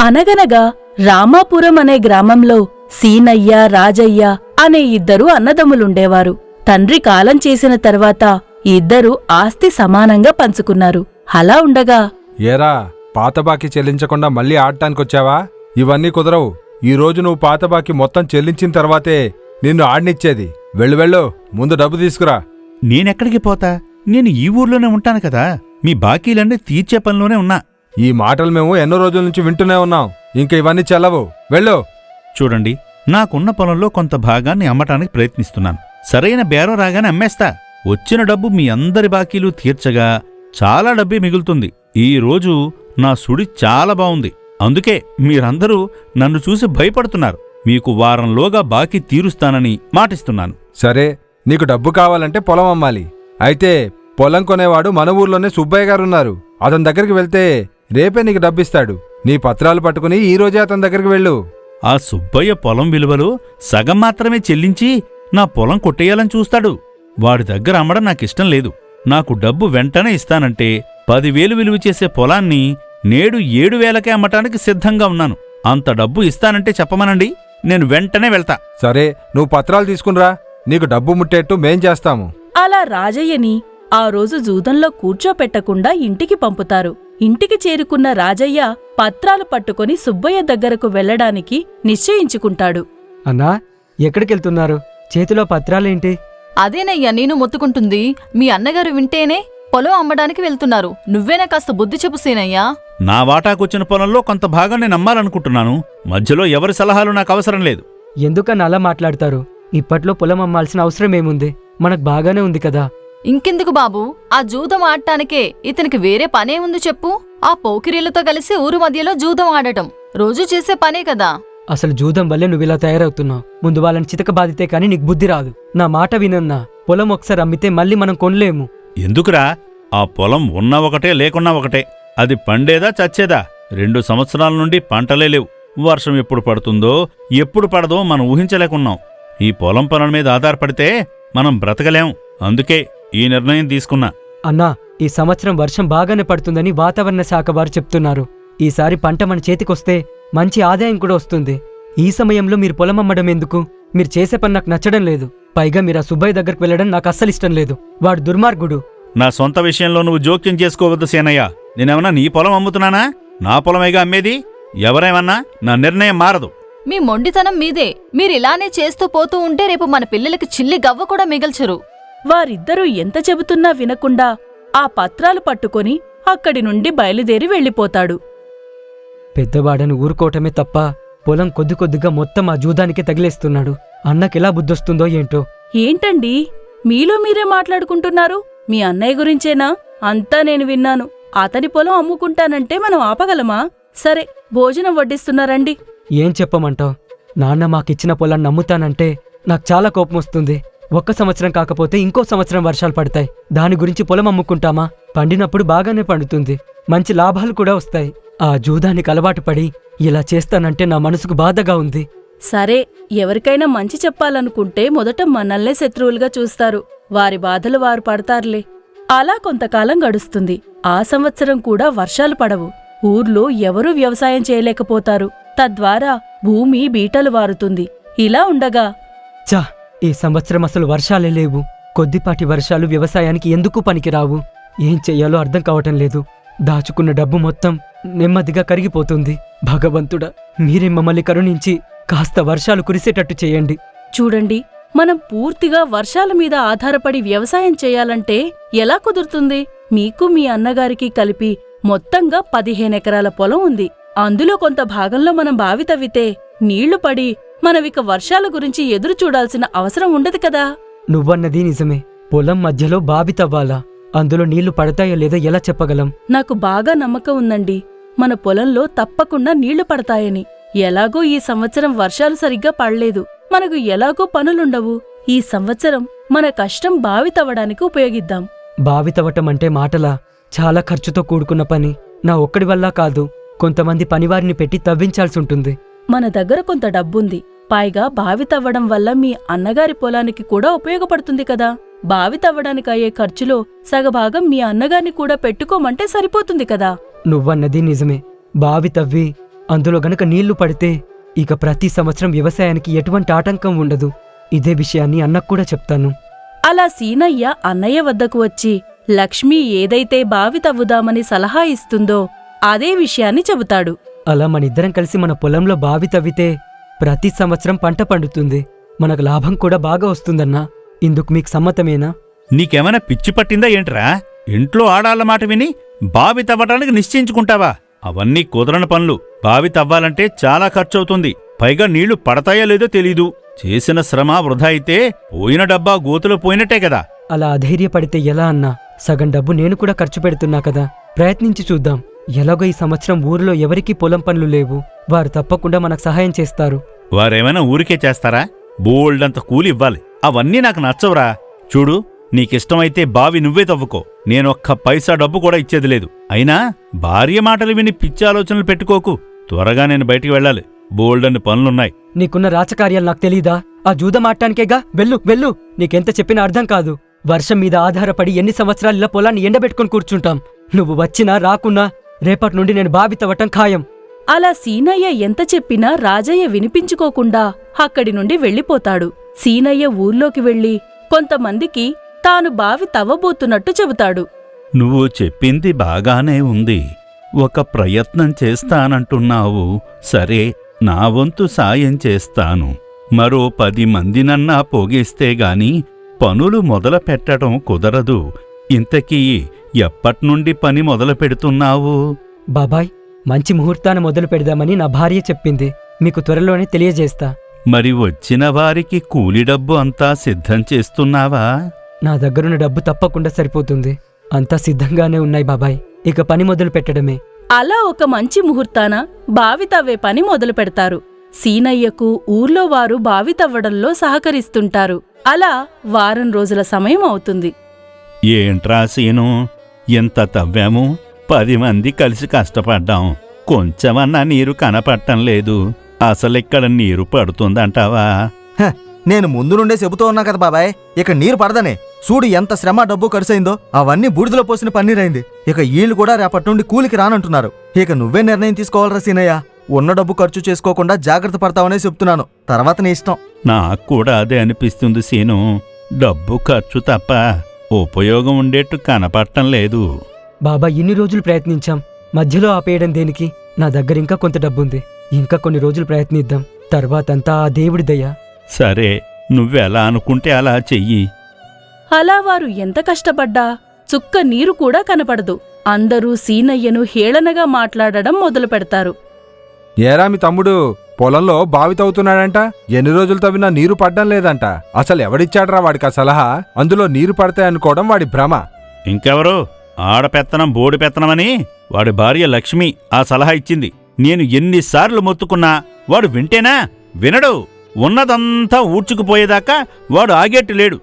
అనగనగా రామాపురం అనే గ్రామంలో సీనయ్య రాజయ్య అనే ఇద్దరు అన్నదమ్ములుండేవారు. తండ్రి కాలం చేసిన తర్వాత ఇద్దరు ఆస్తి సమానంగా పంచుకున్నారు. అలా ఉండగా ఏరా పాత బాకీ చెల్లించకుండా మళ్ళీ ఆడటానికొచ్చావా? ఇవన్నీ కుదరవు. ఈ రోజు నువ్వు పాత బాకీ మొత్తం చెల్లించిన తర్వాతే నిన్ను ఆడనిచ్చేది. వెళ్ళు వెళ్ళు ముందు డబ్బు తీసుకురా. నేనెక్కడికి పోతా? నేను ఈ ఊర్లోనే ఉంటాను కదా. మీ బాకీలన్నీ తీర్చే పనిలోనే ఉన్నా. ఈ మాటలు మేము ఎన్నో రోజుల నుంచి వింటూనే ఉన్నాం. ఇంక ఇవన్నీ చెల్లవు. వెళ్ళు. చూడండి నాకున్న పొలంలో కొంత భాగాన్ని అమ్మటానికి ప్రయత్నిస్తున్నాను. సరైన బేరం రాగానే అమ్మేస్తా. వచ్చిన డబ్బు మీ అందరి బాకీలు తీర్చగా చాలా డబ్బే మిగులుతుంది. ఈ రోజు నా సుడి చాలా బావుంది అందుకే మీరందరూ నన్ను చూసి భయపడుతున్నారు. మీకు వారంలోగా బాకీ తీరుస్తానని మాటిస్తున్నాను. సరే నీకు డబ్బు కావాలంటే పొలం అమ్మాలి. అయితే పొలం కొనేవాడు మన ఊర్లోనే సుబ్బయ్య గారున్నారు. అతని దగ్గరికి వెళ్తే రేపే నీకు డబ్బిస్తాడు. నీ పత్రాలు పట్టుకుని ఈ రోజే అతని దగ్గరికి వెళ్ళు. ఆ సుబ్బయ్య పొలం విలువలు సగం మాత్రమే చెల్లించి నా పొలం కొట్టేయాలని చూస్తాడు. వాడి దగ్గర అమ్మడం నాకిష్టం లేదు. నాకు డబ్బు వెంటనే ఇస్తానంటే పదివేలు విలువ చేసే పొలాన్ని నేడు ఏడు వేలకే అమ్మటానికి సిద్ధంగా ఉన్నాను. అంత డబ్బు ఇస్తానంటే చెప్పమనండి. నేను వెంటనే వెళ్తా. సరే నువ్వు పత్రాలు తీసుకునిరా. నీకు డబ్బు ముట్టేట్టు మేం చేస్తాము. అలా రాజయ్యని ఆ రోజు జూదంలో కూర్చోపెట్టకుండా ఇంటికి పంపుతారు. ఇంటికి చేరుకున్న రాజయ్య పత్రాలు పట్టుకొని సుబ్బయ్య దగ్గరకు వెళ్ళడానికి నిశ్చయించుకుంటాడు. అన్నా ఎక్కడికెళ్తున్నారు? చేతిలో పత్రాలేంటి? అదేనయ్యా నేను మొత్తుకుంటుంది. మీ అన్నగారు వింటేనే పొలం అమ్మడానికి వెళ్తున్నారు. నువ్వేనా కాస్త బుద్ధి చెప్పు సీనయ్యా నా వాటాకొచ్చిన పొలంలో కొంత భాగం నేను అమ్మాలనుకుంటున్నాను మధ్యలో ఎవరి సలహాలు నాకు అవసరం లేదు. ఎందుకని అలా మాట్లాడతారు? ఇప్పట్లో పొలం అమ్మాల్సిన అవసరం ఏముంది? మనకు బాగానే ఉంది కదా. ఇంకెందుకు బాబు? ఆ జూదం ఆడటానికే ఇతనికి వేరే పనే ఉంది చెప్పు. ఆ పోకిరీలతో కలిసి ఊరు మధ్యలో జూదం ఆడటం. రోజూ చేసే పనే కదా. అసలు జూదం వల్లే నువ్వు ఇలా తయారవుతున్నావు. ముందు వాళ్ళని చితక బాధితే కానీ నీకు బుద్ధి రాదు. నా మాట వినన్నా. పొలం ఒకసారి అమ్మితే మళ్ళీ మనం కొనలేము. ఎందుకురా? ఆ పొలం ఉన్న ఒకటే లేకున్నా ఒకటే. అది పండేదా చచ్చేదా? రెండు సంవత్సరాల నుండి పంటలే లేవు. వర్షం ఎప్పుడు పడుతుందో ఎప్పుడు పడదో మనం ఊహించలేకున్నాం. ఈ పొలం పనుల మీద ఆధారపడితే మనం బ్రతకలేం. అందుకే ఈ నిర్ణయం తీసుకున్నా. అన్నా ఈ సంవత్సరం వర్షం బాగానే పడుతుందని వాతావరణ శాఖ వారు చెప్తున్నారు. ఈసారి పంట మన చేతికొస్తే మంచి ఆదాయం కూడా వస్తుంది. ఈ సమయంలో మీరు పొలం అమ్మడం ఎందుకు? మీరు చేసే పని నాకు నచ్చడం లేదు. పైగా మీరు ఆ సుబ్బయ్య దగ్గరకు వెళ్ళడం నాకు అస్సలు ఇష్టం లేదు. వాడు దుర్మార్గుడు. నా సొంత విషయంలో నువ్వు జోక్యం చేసుకోవద్దు సేనయ్య. నేనేమన్నా నీ పొలం అమ్ముతున్నానా? నా పొలమేగా అమ్మేది? ఎవరేమన్నా? నా నిర్ణయం మారదు. మీ మొండితనం మీదే. మీరిలానే చేస్తూ పోతూ ఉంటే రేపు మన పిల్లలకి చిల్లి గవ్వ కూడా మిగల్చరు. వారిద్దరూ ఎంత చెబుతున్నా వినకుండా ఆ పత్రాలు పట్టుకొని అక్కడి నుండి బయలుదేరి వెళ్ళిపోతాడు. పెద్దవాడని ఊరుకోవటమే తప్ప పొలం కొద్ది కొద్దిగా మొత్తం ఆ జూదానికి తగిలేస్తున్నాడు. అన్నకెలా బుద్ధొస్తుందో ఏంటో? ఏంటండి? మీలో మీరే మాట్లాడుకుంటున్నారు? మీ అన్నయ్య గురించేనా? అంతా నేను విన్నాను. అతని పొలం అమ్ముకుంటానంటే మనం ఆపగలమా? సరే భోజనం వడ్డిస్తున్నారండి ఏం చెప్పమంటావ్? నాన్న మాకిచ్చిన పొలాన్ని నమ్ముతానంటే నాకు చాలా కోపం వస్తుంది ఒక్క సంవత్సరం కాకపోతే ఇంకో సంవత్సరం వర్షాలు పడతాయి. దాని గురించి పొలం అమ్ముకుంటామా? పండినప్పుడు బాగానే పండుతుంది. మంచి లాభాలు కూడా వస్తాయి. ఆ జూదానికి అలవాటు పడి ఇలా చేస్తానంటే నా మనసుకు బాధగా ఉంది. సరే ఎవరికైనా మంచి చెప్పాలనుకుంటే మొదట మనల్నే శత్రువులుగా చూస్తారు. వారి బాధలు వారు పడతారులే. అలా కొంతకాలం గడుస్తుంది. ఆ సంవత్సరం కూడా వర్షాలు పడవు. ఊర్లో ఎవరూ వ్యవసాయం చేయలేకపోతారు. తద్వారా భూమి బీటలు వారుతుంది. ఇలా ఉండగా చా ఈ సంవత్సరం అసలు వర్షాలే లేవు. కొద్దిపాటి వర్షాలు వ్యవసాయానికి ఎందుకు పనికిరావు? ఏం చెయ్యాలో అర్థం కావటం లేదు. దాచుకున్న డబ్బు మొత్తం నెమ్మదిగా కరిగిపోతుంది. భగవంతుడా మీరే మమ్మల్ని కరుణించి కాస్త వర్షాలు కురిసేటట్టు చేయండి. చూడండి మనం పూర్తిగా వర్షాల మీద ఆధారపడి వ్యవసాయం చేయాలంటే ఎలా కుదురుతుంది? మీకు మీ అన్నగారికి కలిపి మొత్తంగా పదిహేనెకరాల పొలం ఉంది. అందులో కొంత భాగంలో మనం బావి తవ్వితే నీళ్ళు పడి మనమిక వర్షాల గురించి ఎదురు చూడాల్సిన అవసరం ఉండదు కదా. నువ్వన్నది నిజమే. పొలం మధ్యలో బావి తవ్వాలా? అందులో నీళ్ళు పడతాయో లేదో ఎలా చెప్పగలం? నాకు బాగా నమ్మకం ఉందండి. మన పొలంలో తప్పకుండా నీళ్ళు పడతాయని. ఎలాగో ఈ సంవత్సరం వర్షాలు సరిగ్గా పడలేదు. మనకు ఎలాగో పనులుండవు. ఈ సంవత్సరం మన కష్టం బావి తవ్వడానికి ఉపయోగిద్దాం. బావి తవ్వటం అంటే మాటలా? చాలా ఖర్చుతో కూడుకున్న పని. నా ఒక్కడి వల్ల కాదు. కొంతమంది పనివారిని పెట్టి తవ్వించాల్సి ఉంటుంది మన దగ్గర కొంత డబ్బుంది. పైగా బావి తవ్వడం వల్ల మీ అన్నగారి పొలానికి కూడా ఉపయోగపడుతుంది కదా. బావి తవ్వడానికి అయ్యే ఖర్చులో సగభాగం మీ అన్నగారిని కూడా పెట్టుకోమంటే సరిపోతుంది కదా. నువ్వన్నది నిజమే. బావి తవ్వి అందులో గనక నీళ్ళు పడితే ఇక ప్రతి సంవత్సరం వ్యవసాయానికి ఎటువంటి ఆటంకం ఉండదు. ఇదే విషయాన్ని అన్నకు కూడా చెప్తాను. అలా సీనయ్య అన్నయ్య వద్దకు వచ్చి లక్ష్మి ఏదైతే బావి తవ్వుదామని సలహా ఇస్తుందో అదే విషయాన్ని చెబుతాడు. అలా మనిద్దరం కలిసి మన పొలంలో బావి తవ్వితే ప్రతి సంవత్సరం పంట పండుతుంది. మనకు లాభం కూడా బాగా వస్తుందన్నా. ఇందుకు మీకు సమ్మతమేనా? నీకేమైనా పిచ్చి పట్టిందా ఏంట్రా? ఇంట్లో ఆడాళ్ళ మాట విని బావి తవ్వటానికి నిశ్చయించుకుంటావా? అవన్నీ కుదరని పనులు. బావి తవ్వాలంటే చాలా ఖర్చవుతుంది. పైగా నీళ్ళు పడతాయో లేదో తెలీదు. చేసిన శ్రమ వృధా అయితే పోయిన డబ్బా గోతులో పోయినట్టే కదా. అలా అధైర్యపడితే ఎలా అన్నా? సగం డబ్బు నేను కూడా ఖర్చు పెడుతున్నా కదా. ప్రయత్నించి చూద్దాం. ఎలాగో ఈ సంవత్సరం ఊరిలో ఎవరికీ పొలం పనులు లేవు. వారు తప్పకుండా మనకు సహాయం చేస్తారు. వారేమైనా ఊరికే చేస్తారా? బోల్డంత కూలి ఇవ్వాలి. అవన్నీ నాకు నచ్చవురా. చూడు నీకిష్టమైతే బావి నువ్వే తవ్వుకో. నేనొక్క పైసా డబ్బు కూడా ఇచ్చేది లేదు. అయినా భార్య మాటలు విని పిచ్చి ఆలోచనలు పెట్టుకోకు. త్వరగా నేను బయటికి వెళ్ళాలి. బోల్డన్ని పనులున్నాయి. నీకున్న రాచకార్యాలు నాకు తెలీదా? ఆ జూదం ఆడటానికేగా వెళ్ళు వెళ్ళు. నీకెంత చెప్పినా అర్థం కాదు. వర్షం మీద ఆధారపడి ఎన్ని సంవత్సరాలు ఇలా పొలాన్ని ఎండబెట్టుకుని కూర్చుంటాం. నువ్వు వచ్చినా రాకున్నా రేపటి నుండి నేను బావి తవ్వటం ఖాయం. అలా సీనయ్య ఎంత చెప్పినా రాజయ్య వినిపించుకోకుండా అక్కడి నుండి వెళ్ళిపోతాడు. సీనయ్య ఊర్లోకి వెళ్ళి కొంతమందికి తాను బావి తవ్వబోతున్నట్టు చెబుతాడు. నువ్వు చెప్పింది బాగానే ఉంది. ఒక ప్రయత్నం చేస్తానంటున్నావు. సరే నా వంతు సాయం చేస్తాను. మరో పది మందినన్నా పోగేస్తే గాని పనులు మొదలు పెట్టడం కుదరదు. ఇంతకీ ఎప్పట్నుండి పని మొదలు పెడుతున్నావు? బాబాయ్ మంచి ముహూర్తాన మొదలు పెడదామని నా భార్య చెప్పింది. మీకు త్వరలోనే తెలియజేస్తా. మరి వచ్చిన వారికి కూలి డబ్బు అంతా సిద్ధం చేస్తున్నావా? నా దగ్గరున్న డబ్బు తప్పకుండా సరిపోతుంది. అంతా సిద్ధంగానే ఉన్నాయి బాబాయ్. ఇక పని మొదలు పెట్టడమే. అలా ఒక మంచి ముహూర్తాన బావి తవ్వే పని మొదలు పెడతారు. సీనయ్యకు ఊర్లో వారు బావి తవ్వడంలో సహకరిస్తుంటారు. అలా వారం రోజుల సమయం అవుతుంది. ఏంట్రా సీను? ఎంత తవ్వాము? పది మంది కలిసి కష్టపడ్డాం. కొంచెమన్నా నీరు కనపడటం లేదు. అసలిక్కడ నీరు పడుతుందంటావా? నేను ముందు నుండే చెబుతూ ఉన్నా కదా బాబాయ్. ఇక నీరు పడదనే. చూడు ఎంత శ్రమ డబ్బు ఖర్చయిందో. అవన్నీ బూడిదలో పోసిన పన్నీరైంది. ఇక ఈళ్ళు కూడా రేపటి నుండి కూలికి రానంటున్నారు. ఇక నువ్వే నిర్ణయం తీసుకోవాలరా సీనయ్య. ఉన్న డబ్బు ఖర్చు చేసుకోకుండా జాగ్రత్త పడతావనే చెప్తున్నాను తర్వాత నీ ఇష్టం. నాకు కూడా అదే అనిపిస్తుంది సీను. డబ్బు ఖర్చు తప్ప ఉపయోగం ఉండేట్టు కనపడటం లేదు. బాబా ఇన్ని రోజులు ప్రయత్నించాం. మధ్యలో ఆపేయడం దేనికి? నా దగ్గర ఇంకా కొంత డబ్బుంది. ఇంకా కొన్ని రోజులు ప్రయత్నిద్దాం. తర్వాతంతా ఆ దేవుడి దయ. సరే నువ్వెలా అనుకుంటే అలా చెయ్యి. అలా వారు ఎంత కష్టపడ్డా? చుక్క నీరు కూడా కనపడదు. అందరూ సీనయ్యను హేళనగా మాట్లాడడం మొదలు పెడతారు ఏరా మీ తమ్ముడు? పొలంలో బావి తవ్వుతున్నాడంట ఎన్ని రోజులు తవ్వినా నీరు పడ్డం లేదంట. అసలు ఎవడిచ్చాడ్రా వాడికి ఆ సలహా? అందులో నీరు పడతాయనుకోవడం వాడి భ్రమ. ఇంకెవరు? ఆడపెత్తనం బోడి పెత్తనమని వాడి భార్య లక్ష్మి ఆ సలహా ఇచ్చింది. నేను ఎన్నిసార్లు మొత్తుకున్నా వాడు వింటేనా? వినడు. ఉన్నదంతా ఊడ్చుకుపోయేదాకా వాడు ఆగేట్టు లేడు.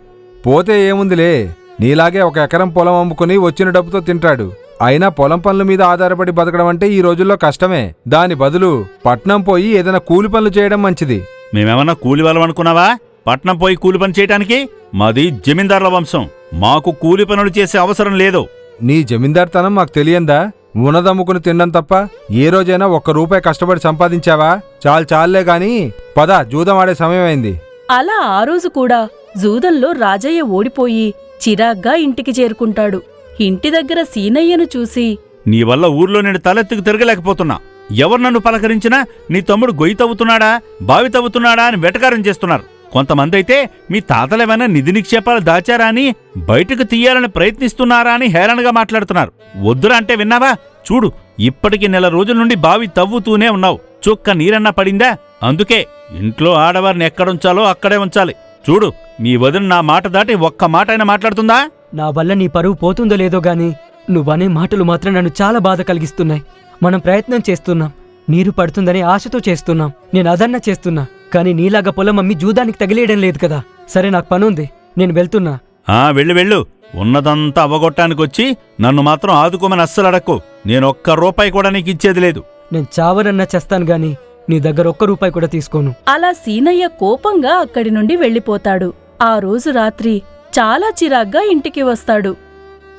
పోతే ఏముందిలే? నీలాగే ఒక ఎకరం పొలం అమ్ముకుని వచ్చిన డబ్బుతో తింటాడు. అయినా పొలం పనుల మీద ఆధారపడి బతకడం అంటే ఈ రోజుల్లో కష్టమే. దాని బదులు పట్నం పోయి ఏదైనా కూలి పనులు చేయడం మంచిది. మేమేమన్నా కూలి వాళ్ళం అనుకున్నావా? పట్నం పోయి కూలి పని చేయటానికి? మాది జమీందార్ల వంశం. మాకు కూలి పనులు చేసే అవసరం లేదు. నీ జమీందార్తనం మాకు తెలియందా? ఉన్నదమ్ముకుని తినడం తప్ప ఏ రోజైనా ఒక్క రూపాయి కష్టపడి సంపాదించావా? చాలు చాలులే గాని పద జూదం ఆడే సమయం అయింది. అలా ఆ రోజు కూడా జూదంలో రాజయ్య ఓడిపోయి చిరాగ్గా ఇంటికి చేరుకుంటాడు. ఇంటి దగ్గర సీనయ్యను చూసి నీ వల్ల ఊర్లో నేను తలెత్తుకు తిరగలేకపోతున్నా. ఎవరు నన్ను పలకరించినా నీ తమ్ముడు గొయ్యి తవ్వుతున్నాడా బావి తవ్వుతున్నాడా అని వెటకారం చేస్తున్నారు. కొంతమంది అయితే మీ తాతలేమైనా నిధి నిక్షేపాలు దాచారా అని బయటకు తీయాలని ప్రయత్నిస్తున్నారా అని హేళనగా మాట్లాడుతున్నారు. వద్దురా అంటే విన్నావా? చూడు ఇప్పటికి నెల రోజుల నుండి బావి తవ్వుతూనే ఉన్నావు. చుక్క నీరన్నా పడిందా? అందుకే ఇంట్లో ఆడవారిని ఎక్కడుంచాలో అక్కడే ఉంచాలి. చూడు మీ వదిన నా మాట దాటి ఒక్క మాట అయినా మాట్లాడుతుందా? నా వల్ల నీ పరువు పోతుందో లేదో గాని నువ్వనే మాటలు మాత్రం నన్ను చాలా బాధ కలిగిస్తున్నాయి. మనం ప్రయత్నం చేస్తున్నాం. నీరు పడుతుందనే ఆశతో చేస్తున్నాం. నేను అదన్నా చేస్తున్నా. కానీ నీలాగా పొలం అమ్మి జూదానికి తగిలేయడం లేదు కదా. సరే నాకు పనుంది. నేను వెళ్తున్నా. ఆ వెళ్ళు వెళ్ళు. ఉన్నదంతా అవగొట్టానికొచ్చి నన్ను మాత్రం ఆదుకోమని అస్సలు అడక్కు. నేను ఒక్క రూపాయి కూడా నీకు ఇచ్చేది లేదు. నేను చావనన్నా చేస్తాను గాని నీ దగ్గర ఒక్క రూపాయి కూడా తీసుకోను. అలా సీనయ్య కోపంగా అక్కడి నుండి వెళ్ళిపోతాడు. ఆ రోజు రాత్రి చాలా చిరాగ్గా ఇంటికి వస్తాడు.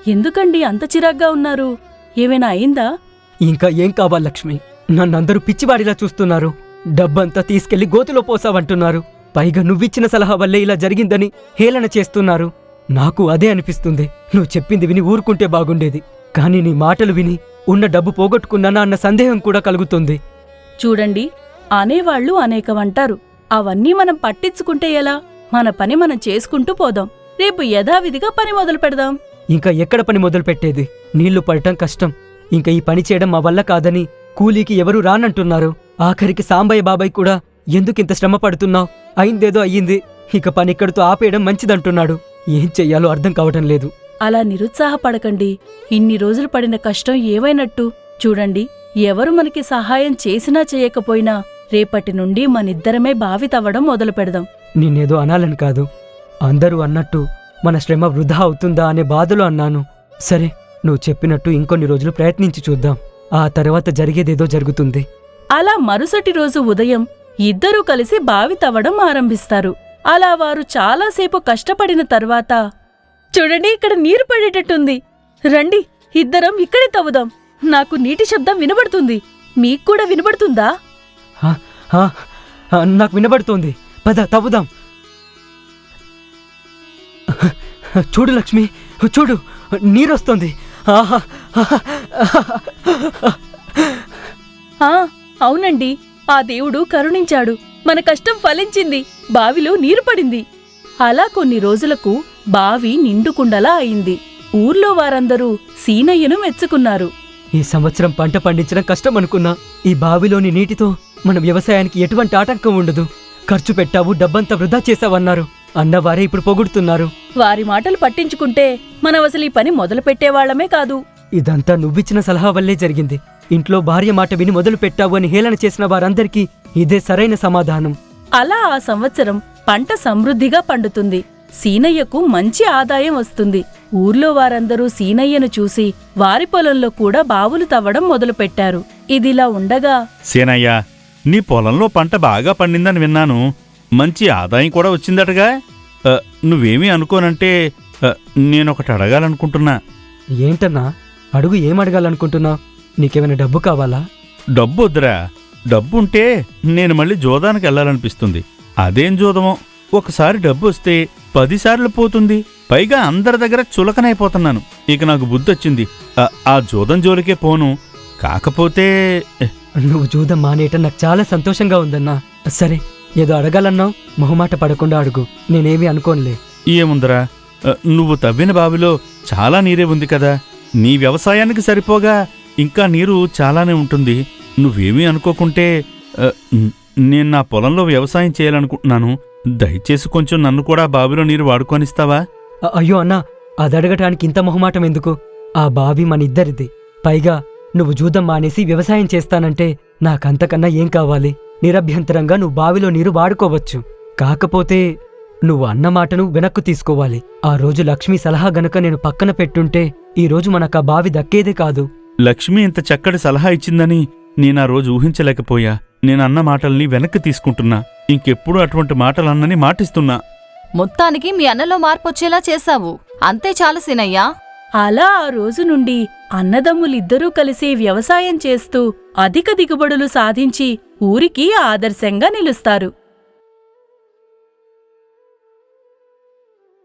ఎందుకండి అంత చిరాగ్గా ఉన్నారు? ఏమైనా అయిందా? ఇంకా ఏం కావాలి లక్ష్మి? నన్నందరూ పిచ్చివాడిలా చూస్తున్నారు. డబ్బంతా తీసుకెళ్ళి గోతిలో పోసావంటున్నారు. పైగా నువ్విచ్చిన సలహా వల్లే ఇలా జరిగిందని హేళన చేస్తున్నారు. నాకు అదే అనిపిస్తుంది. నువ్వు చెప్పింది విని ఊరుకుంటే బాగుండేది. కానీ నీ మాటలు విని ఉన్న డబ్బు పోగొట్టుకున్నానా అన్న సందేహం కూడా కలుగుతుంది. చూడండి అనేవాళ్ళు అనేకమంటారు. అవన్నీ మనం పట్టించుకుంటే ఎలా? మన పని మనం చేసుకుంటూ పోదాం. రేపు యథావిధిగా పని మొదలు పెడదాం. ఇంకా ఎక్కడ పని మొదలు పెట్టేది? నీళ్ళు పడటం కష్టం. ఇంకా ఈ పని చేయడం మా వల్ల కాదని కూలీకి ఎవరూ రానంటున్నారు. ఆఖరికి సాంబయ్య బాబాయ్ కూడా ఎందుకింత శ్రమ పడుతున్నావు? అయిందేదో అయ్యింది. ఇక పని ఇక్కడితో ఆపేయడం మంచిదంటున్నాడు. ఏం చెయ్యాలో అర్థం కావటం లేదు. అలా నిరుత్సాహపడకండి. ఇన్ని రోజులు పడిన కష్టం ఏవైనట్టు? చూడండి ఎవరు మనకి సహాయం చేసినా చేయకపోయినా రేపటి నుండి మనిద్దరమే బావి తవ్వడం మొదలు పెడదాం నేనేదో అనాలని కాదు. అందరూ అన్నట్టు మన శ్రమ వృధా అవుతుందా అనే బాధలో అన్నాను. సరే నువ్వు చెప్పినట్టు ఇంకొన్ని రోజులు ప్రయత్నించి చూద్దాం. ఆ తర్వాత జరిగేదేదో జరుగుతుంది. అలా మరుసటి రోజు ఉదయం ఇద్దరూ కలిసి బావి తవ్వడం ఆరంభిస్తారు. అలా వారు చాలాసేపు కష్టపడిన తర్వాత చూడండి ఇక్కడ నీరు పడేటట్టుంది. రండి ఇద్దరం ఇక్కడే తవ్వుదాం. నాకు నీటి శబ్దం వినబడుతుంది. మీకు కూడా వినబడుతుందా? నాకు వినబడుతోంది. పద తవ్వుదాం. చూడు లక్ష్మి చూడు నీరొస్తోంది అవునండి ఆ దేవుడు కరుణించాడు. మన కష్టం ఫలించింది బావిలో నీరు పడింది. అలా కొన్ని రోజులకు బావి నిండుకుండలా అయింది. ఊర్లో వారందరూ సీనయ్యను మెచ్చుకున్నారు. ఈ సంవత్సరం పంట పండించడం కష్టం అనుకున్నా ఈ బావిలోని నీటితో మన వ్యవసాయానికి ఎటువంటి ఆటంకం ఉండదు. ఖర్చు పెట్టావు డబ్బంతా వృధా చేశావన్నారు. అన్నవారే ఇప్పుడు పొగుడుతున్నారు. వారి మాటలు పట్టించుకుంటే మనం అసలు ఈ పని మొదలు పెట్టేవాళ్ళమే కాదు. ఇదంతా నువ్విచ్చిన సలహా వల్లే జరిగింది. ఇంట్లో భార్య మాట విని మొదలు పెట్టావు అని హేళన చేసిన వారందరికీ ఇదే సరైన సమాధానం. అలా ఆ సంవత్సరం పంట సమృద్ధిగా పండుతుంది. సీనయ్యకు మంచి ఆదాయం వస్తుంది. ఊర్లో వారందరూ సీనయ్యను చూసి వారి పొలంలో కూడా బావులు తవ్వడం మొదలుపెట్టారు ఇదిలా ఉండగా సేనయ్య నీ పొలంలో పంట బాగా పండిందని విన్నాను. మంచి ఆదాయం కూడా వచ్చిందటగా. నువ్వేమీ అనుకోనంటే నేనొకటి అడగాలనుకుంటున్నా. ఏంటన్నా? అడుగు ఏం అడగాలనుకుంటున్నావు నీకేమైనా డబ్బు కావాలా? డబ్బు వద్దురా డబ్బుంటే నేను మళ్ళీ జోదానికి వెళ్ళాలనిపిస్తుంది. అదేం జోదమో. ఒకసారి డబ్బు వస్తే పదిసార్లు పోతుంది. పైగా అందరి దగ్గర చులకనైపోతున్నాను. ఇక నాకు బుద్ధొచ్చింది. ఆ- ఆ జోదం జోలికే పోను. కాకపోతే నువ్వు జూదం మానేయటం నాకు చాలా సంతోషంగా ఉందన్నా. సరే. ఏదో అడగాలన్నావు మొహమాట పడకుండా అడుగు. నేనేమీ అనుకోనులే. ఏముందరా? నువ్వు తవ్విన బావిలో చాలా నీరే ఉంది కదా. నీ వ్యవసాయానికి సరిపోగా ఇంకా నీరు చాలానే ఉంటుంది. నువ్వేమీ అనుకోకుంటే నేను నా పొలంలో వ్యవసాయం చేయాలనుకుంటున్నాను. దయచేసి కొంచెం నన్ను కూడా బావిలో నీరు వాడుకొనిస్తావా? అయ్యో అన్నా అది అడగటానికి ఇంత మొహమాటం ఎందుకు? ఆ బావి మన ఇద్దరిది. పైగా నువ్వు జూదం మానేసి వ్యవసాయం చేస్తానంటే నాకంతకన్నా ఏం కావాలి? నిరభ్యంతరంగా నువ్వు బావిలో నీరు వాడుకోవచ్చు. కాకపోతే నువ్వు అన్న మాటను వెనక్కు తీసుకోవాలి. ఆ రోజు లక్ష్మి సలహా గనుక నేను పక్కన పెట్టుంటే ఈ రోజు మనకు ఆ బావి దక్కేదే కాదు. లక్ష్మి ఇంత చక్కటి సలహా ఇచ్చిందని నేనా రోజు ఊహించలేకపోయా. నేనన్న మాటల్ని వెనక్కి తీసుకుంటున్నా. ఇంకెప్పుడు అటువంటి మాటలన్నని మాటిస్తున్నా. మొత్తానికి మీ అన్నలో మార్పొచ్చేలా చేశావు. అంతే చాలు సీనయ్యా. అలా ఆ రోజు నుండి అన్నదమ్ములిద్దరూ కలిసి వ్యవసాయం చేస్తూ అధిక దిగుబడులు సాధించి ఊరికి ఆదర్శంగా నిలుస్తారు.